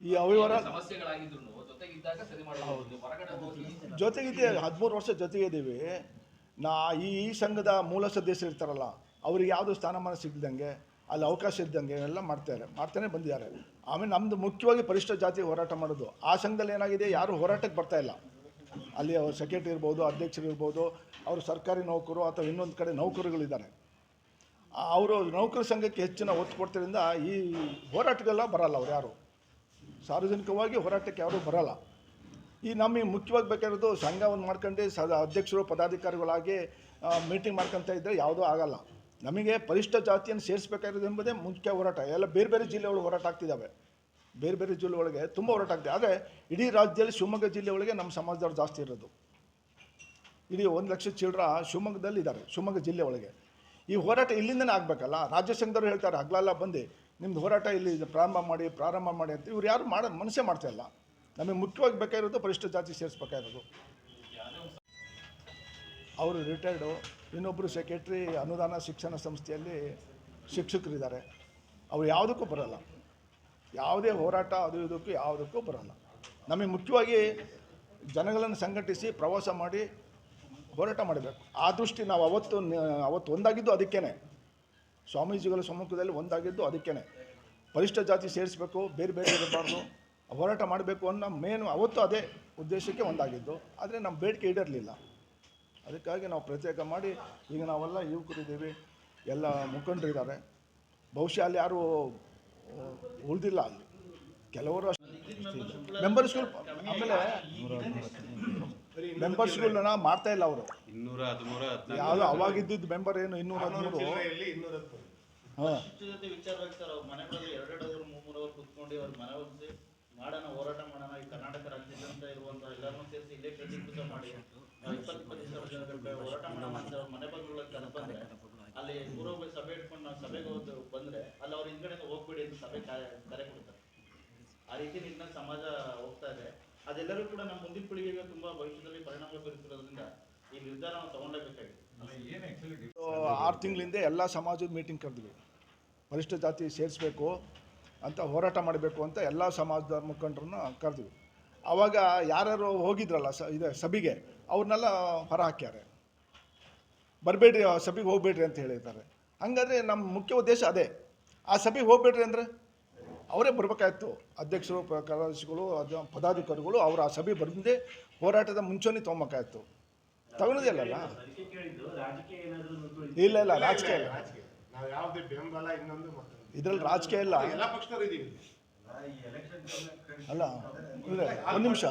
ಈ ಅವಿವರ ಸಮಸ್ಯೆಗಳಾಗಿದ್ರು ಜೊತೆಗಿದ್ದಾಗ ಸರಿ ಮಾಡಬಹುದು ನೀವು ಹೊರಗಡೆ ಹೋಗಿ ಜೊತೆಗಿದೆ ಹದಿಮೂರು ವರ್ಷ ಜೊತೆಗಿದ್ದೀವಿ. ನಾ ಈ ಈ ಸಂಘದ ಮೂಲ ಸದಸ್ಯರು ಇರ್ತಾರಲ್ಲ ಅವ್ರಿಗೆ ಯಾವುದು ಸ್ಥಾನಮಾನ ಸಿಗದಂಗೆ ಅಲ್ಲಿ ಅವಕಾಶ ಇದ್ದಂಗೆ ಎಲ್ಲ ಮಾಡ್ತಾರೆ ಮಾಡ್ತಾನೆ ಬಂದಿದ್ದಾರೆ. ಆಮೇಲೆ ನಮ್ಮದು ಮುಖ್ಯವಾಗಿ ಪರಿಷ್ಠ ಜಾತಿ ಹೋರಾಟ ಮಾಡೋದು. ಆ ಸಂಘದಲ್ಲಿ ಏನಾಗಿದೆ ಯಾರು ಹೋರಾಟಕ್ಕೆ ಬರ್ತಾ ಇಲ್ಲ. ಅಲ್ಲಿ ಅವ್ರ ಸೆಕ್ರೆಟರಿ ಇರ್ಬೋದು ಅಧ್ಯಕ್ಷರು ಇರ್ಬೋದು ಅವರು ಸರ್ಕಾರಿ ನೌಕರು ಅಥವಾ ಇನ್ನೊಂದು ಕಡೆ ನೌಕರುಗಳಿದ್ದಾರೆ. ಅವರು ನೌಕರ ಸಂಘಕ್ಕೆ ಹೆಚ್ಚಿನ ಒತ್ತು ಕೊಡ್ತಿರಿಂದ ಈ ಹೋರಾಟಕ್ಕೆಲ್ಲ ಬರಲ್ಲ ಅವ್ರು ಯಾರು. ಸಾರ್ವಜನಿಕವಾಗಿ ಹೋರಾಟಕ್ಕೆ ಯಾರೂ ಬರಲ್ಲ. ಈ ನಮಗೆ ಮುಖ್ಯವಾಗಿ ಬೇಕಾಗಿರೋದು ಸಂಘವನ್ನು ಮಾಡ್ಕೊಂಡು ಸ ಅಧ್ಯಕ್ಷರು, ಪದಾಧಿಕಾರಿಗಳಾಗಿ ಮೀಟಿಂಗ್ ಮಾಡ್ಕೊತ ಇದ್ದರೆ ಯಾವುದೂ ಆಗಲ್ಲ. ನಮಗೆ ಪರಿಷ್ಠ ಜಾತಿಯನ್ನು ಸೇರಿಸ್ಬೇಕಾಗಿರೋದು ಎಂಬುದೇ ಮುಖ್ಯ ಹೋರಾಟ. ಎಲ್ಲ ಬೇರೆ ಬೇರೆ ಜಿಲ್ಲೆಗಳು ಹೋರಾಟ ಆಗ್ತಿದ್ದಾವೆ. ಬೇರೆ ಬೇರೆ ಜಿಲ್ಲೆ ಒಳಗೆ ತುಂಬ ಹೋರಾಟ ಆಗ್ತಿದೆ. ಆದರೆ ಇಡೀ ರಾಜ್ಯದಲ್ಲಿ ಶಿವಮೊಗ್ಗ ಜಿಲ್ಲೆ ಒಳಗೆ ನಮ್ಮ ಸಮಾಜದವ್ರು ಜಾಸ್ತಿ ಇರೋದು. ಇಡೀ ಒಂದು ಲಕ್ಷ ಚಿಲ್ಡ್ರ ಶಿವಮೊಗ್ಗದಲ್ಲಿ ಇದ್ದಾರೆ ಶಿವಮೊಗ್ಗ ಜಿಲ್ಲೆ ಒಳಗೆ ಈ ಹೋರಾಟ ಇಲ್ಲಿಂದನೇ ಆಗಬೇಕಲ್ಲ? ರಾಜ್ಯ ಸಂಘದವ್ರು ಹೇಳ್ತಾರೆ, ಹಗಲೆಲ್ಲ ಬಂದು ನಿಮ್ದು ಹೋರಾಟ ಇಲ್ಲಿ ಪ್ರಾರಂಭ ಮಾಡಿ ಪ್ರಾರಂಭ ಮಾಡಿ ಅಂತ ಇವ್ರು ಯಾರು ಮಾಡ, ಮನಸ್ಸೇ ಮಾಡ್ತಾ ಇಲ್ಲ. ನಮಗೆ ಮುಖ್ಯವಾಗಿ ಬೇಕಾಗಿರೋದು ಪರಿಷ್ಠ ಜಾತಿ ಸೇರಿಸ್ಬೇಕಾಗಿರೋದು. ಅವರು ರಿಟೈರ್ಡು ಇನ್ನೊಬ್ಬರು ಸೆಕ್ರೆಟ್ರಿ ಅನುದಾನ ಶಿಕ್ಷಣ ಸಂಸ್ಥೆಯಲ್ಲಿ ಶಿಕ್ಷಕರಿದ್ದಾರೆ. ಅವ್ರು ಯಾವುದಕ್ಕೂ ಬರೋಲ್ಲ. ಯಾವುದೇ ಹೋರಾಟ ಅದು ಇದಕ್ಕೂ ಯಾವುದಕ್ಕೂ ಬರೋಲ್ಲ. ನಮಗೆ ಮುಖ್ಯವಾಗಿ ಜನಗಳನ್ನು ಸಂಘಟಿಸಿ ಪ್ರವಾಸ ಮಾಡಿ ಹೋರಾಟ ಮಾಡಬೇಕು. ಆ ದೃಷ್ಟಿ ನಾವು ಅವತ್ತು ಅವತ್ತು ಒಂದಾಗಿದ್ದು ಅದಕ್ಕೇನೆ. ಸ್ವಾಮೀಜಿಗಳ ಸಮ್ಮುಖದಲ್ಲಿ ಒಂದಾಗಿದ್ದು ಅದಕ್ಕೇನೆ. ಪರಿಷ್ಠ ಜಾತಿ ಸೇರಿಸಬೇಕು, ಬೇರೆ ಬೇರೆ ಇರಬಾರ್ದು, ಹೋರಾಟ ಮಾಡಬೇಕು ಅನ್ನೋ ಮೇನು ಅವತ್ತು ಅದೇ ಉದ್ದೇಶಕ್ಕೆ ಒಂದಾಗಿದ್ದು. ಆದರೆ ನಮ್ಮ ಬೇಡಿಕೆ ಈಡೇರಲಿಲ್ಲ. ಅದಕ್ಕಾಗಿ ನಾವು ಪ್ರತ್ಯೇಕ ಮಾಡಿ, ಈಗ ನಾವೆಲ್ಲ ಯುವಕರಿದ್ದೀವಿ ಎಲ್ಲ ಮುಖಂಡರಿದ್ದಾರೆ ಬಹುಶಃ ಅಲ್ಲಿ ಯಾರು ಉಳಿದಿಲ್ಲ ಅಲ್ಲಿ. ಕೆಲವರು ಮೆಂಬರ್ಸ್ಗಳು ಆಮೇಲೆ ಮೆಂಬರ್ಸ್ಗಳನ್ನ ಮಾಡ್ತಾ ಇಲ್ಲ ಅವರು. ಇನ್ನೂರ ಹದಿಮೂರ ಹದಿನಾಲ್ಕು. ಯಾವುದು ಅವಾಗಿದ್ದಿದ್ದು ಮೆಂಬರ್ ಏನು? ಇನ್ನೂರ ಹದಿಮೂರು ಹಾಂ. ಇಷ್ಟು ಜೊತೆ ವಿಚಾರವಾಗಿ ಸರ್ ಅವ್ರ. ಮನೆಗಳಲ್ಲಿ ಎರಡೆರಡು ಅವರು ಮೂರು ಅವರು ಕುತ್ಕೊಂಡು ಅವ್ರ ಮನೆ ಒಲಿಸಿ ಮಾಡೋಣ ಹೋರಾಟ ಮಾಡೋಣ. ಈ ಕರ್ನಾಟಕ ರಾಜ್ಯದಂತ ಇರುವಂತ ಎಲ್ಲರನ್ನೂ ಸೇರಿಸಿ ಇಲ್ಲೇ ಕೇಂದ್ರೀಕೃತ ಮಾಡಿ. ನಾವು ಇಪ್ಪತ್ತು ಇಪ್ಪತ್ತು ಸಾವಿರ ಜನಗಳ ಹೊರಾಟ ಮಾಡೋಣ ಅಂತ ಅವ್ರ ಮನೆ ಬಾಗಿಲೊಳಗೆ ಕರೆದು ಬಂದ್ರೆ ಅಲ್ಲಿ ಪೂರ್ವ ಸಭೆ ಇಟ್ಕೊಂಡು ನಾವು ಸಭೆಗೆ ಹೋದ್ ಬಂದ್ರೆ ಅಲ್ಲಿ ಅವ್ರ ಹಿಂದ್ಗಡೆಯಿಂದ ಹೋಗ್ಬೇಡಿ ಅಂತ ಸಭೆ ಕರೆ ಕರೆ ಕೊಡ್ತಾರೆ. ಆ ರೀತಿ ನಿನ್ನ ಸಮಾಜ ಹೋಗ್ತಾ ಇದೆ. ಅದೆಲ್ಲರೂ ಕೂಡ ನಮ್ಮ ಮುಂದಿನ ಪೀಳಿಗೆಗೆ ತುಂಬಾ ಭವಿಷ್ಯದಲ್ಲಿ ಪರಿಣಾಮ ಬೀರುತ್ತಿರೋದ್ರಿಂದ ಈ ತಗೊಂಡೇಬೇಕಾಗಿದೆ ಆರು ತಿಂಗಳಿಂದ ಎಲ್ಲ ಸಮಾಜದ ಮೀಟಿಂಗ್ ಕರೆದ್ವಿ. ಪರಿಷ್ಠ ಜಾತಿ ಸೇರಿಸ್ಬೇಕು ಅಂತ ಹೋರಾಟ ಮಾಡಬೇಕು ಅಂತ ಎಲ್ಲ ಸಮಾಜದ ಮುಖಂಡರನ್ನ ಕರೆದ್ವಿ. ಆವಾಗ ಯಾರ್ಯಾರು ಹೋಗಿದ್ರಲ್ಲ ಸ ಇದೆ ಸಭೆಗೆ ಅವ್ರನ್ನೆಲ್ಲ ಹೊರ ಹಾಕ್ಯಾರೆ. ಬರಬೇಡ್ರಿ ಆ ಸಭೆಗೆ ಹೋಗ್ಬೇಡ್ರಿ ಅಂತ ಹೇಳಿದ್ದಾರೆ. ಹಂಗಾದ್ರೆ ನಮ್ಮ ಮುಖ್ಯ ಉದ್ದೇಶ ಅದೇ. ಆ ಸಭೆಗೆ ಹೋಗ್ಬೇಡ್ರಿ ಅಂದರೆ ಅವರೇ ಬರಬೇಕಾಯ್ತು. ಅಧ್ಯಕ್ಷರು ಕಾರ್ಯದರ್ಶಿಗಳು ಅದ ಪದಾಧಿಕಾರಿಗಳು ಅವರು ಆ ಸಭೆ ಬರೆದೇ ಹೋರಾಟದ ಮುಂಚೂಣಿ ತೊಗೊಬೇಕಾಯ್ತು. ತಗೊಳೋದೇ ಅಲ್ಲಲ್ಲ ಇಲ್ಲ ಇಲ್ಲ ರಾಜಕೀಯ ಇಲ್ಲ ನಾವು ಯಾವುದೇ ಬೆಂಬಲ ಇನ್ನೊಂದು ಇದ್ರಲ್ಲಿ ರಾಜಕೀಯ ಇಲ್ಲ. ಎಲ್ಲ ಪಕ್ಷದವರು ಇದೀವಿ. ಅಲ್ಲ ಒಂದು ನಿಮಿಷ.